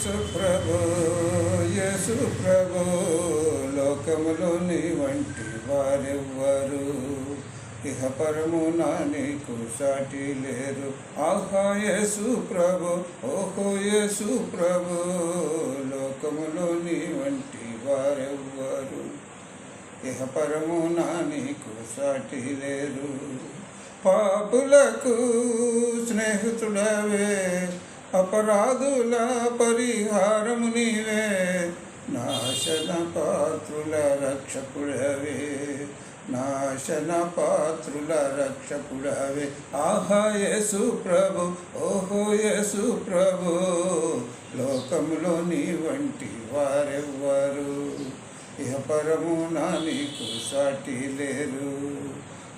యేసు ప్రభు యేసు ప్రభు లోకములోని వంటి వారెవ్వరు. ఇహ పరమున నీకు సాటి లేరు. ఆహా యేసు ప్రభు ఓహో యేసు ప్రభు లోకములోని వంటి వారెవ్వరు. ఇహ పరమున నీకు సాటి లేరు. పాపులకు స్నేహితుడవే అపరాధుల పరిహారము నీవే నాశన పాత్రుల రక్షకుడవే నాశన పాత్రుల రక్షకుడవే. ఆహా యేసు ప్రభు ఓహో యేసు ప్రభు లోకములో నీ వంటి వారెవ్వరు. ఇహ నా నీకు సాటి లేరు.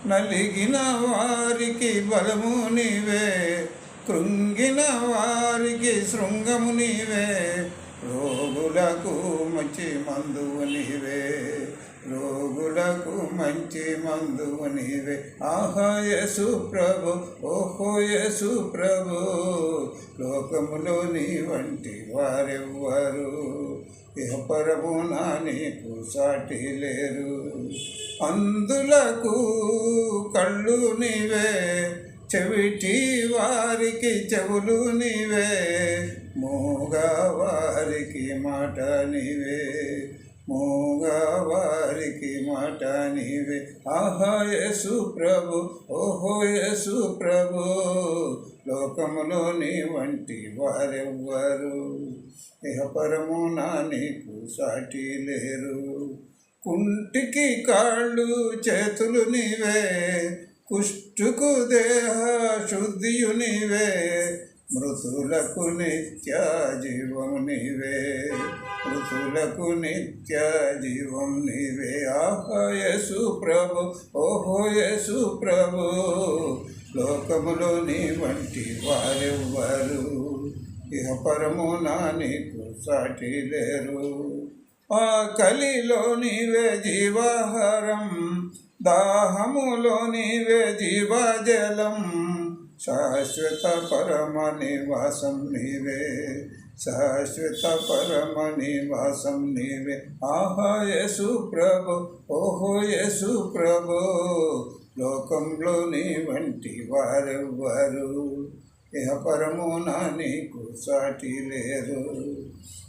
నలిగిన వారికి బలము నీవే కృంగిన వారికి శృంగము నీవే రోగులకు మంచి మందువు నీవే రోగులకు మంచి మందువు నీవే. ఆహా యేసు ప్రభు ఓహో యేసు ప్రభు లోకములో నీ వంటి వారెవ్వరు. ఇహపరము నా నీకు సాటి లేరు. అందులకు కళ్ళు నీవే చెవిటి వారికి చెవులు నీవే మూగ వారికి మాట నీవే మూగ వారికి మాట నీవే. ఆహా యేసు ప్రభు ఓహో యేసు ప్రభు లోకములో నీ వంటి వారెవ్వరు. ఇహ నా నీకు సాటి లేరు. కుంటికి కాళ్ళు చేతులు నీవే కుష్టుకు దేహ శుద్ధియు నీవే మృతులకు నిత్య జీవం నీవే. మృతులకు నిత్య జీవం నీవే ఆహయసు ప్రభు ఓహోయసు ప్రభు లోకములో నీ వంటి వారెవ్వరు. ఇహ పరమున నీకు సాటి లేరు. ఆ కలిలో నీవే జీవాహారం దాహములో నీవే జీవజలం. శాశ్వత పరమ నివాసం నీవే. శాశ్వత పరమ నివాసం నీవే. ఆహా యేసు ప్రభు ఓహో యసు ప్రభు లోకంలో నీ వంటి వారెవ్వరు. ఇహ పరమున నీకు సాటి లేరు.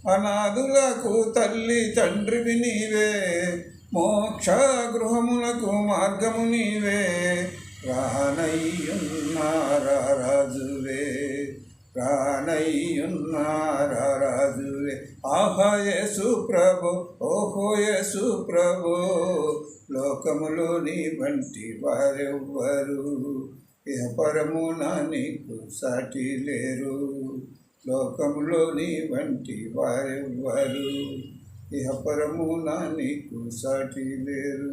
అనాథులకు తల్లి తండ్రివి నీవే. మోక్ష గృహములకు మార్గము నీవే. రానయ్యున్నారాజువే రానయ్యున్నారాజువే రానయ్యున్నారా రాజువే. ఆహా యేసు ప్రభు ఓహో ప్రభు లోకములో నీ వంటి వారెవ్వరు. ఏ పరమున నీకు సాటి లేరు లోకములో నీ వంటి వారెవ్వరు. ఇహ పరమున నీకు సాటి లేరు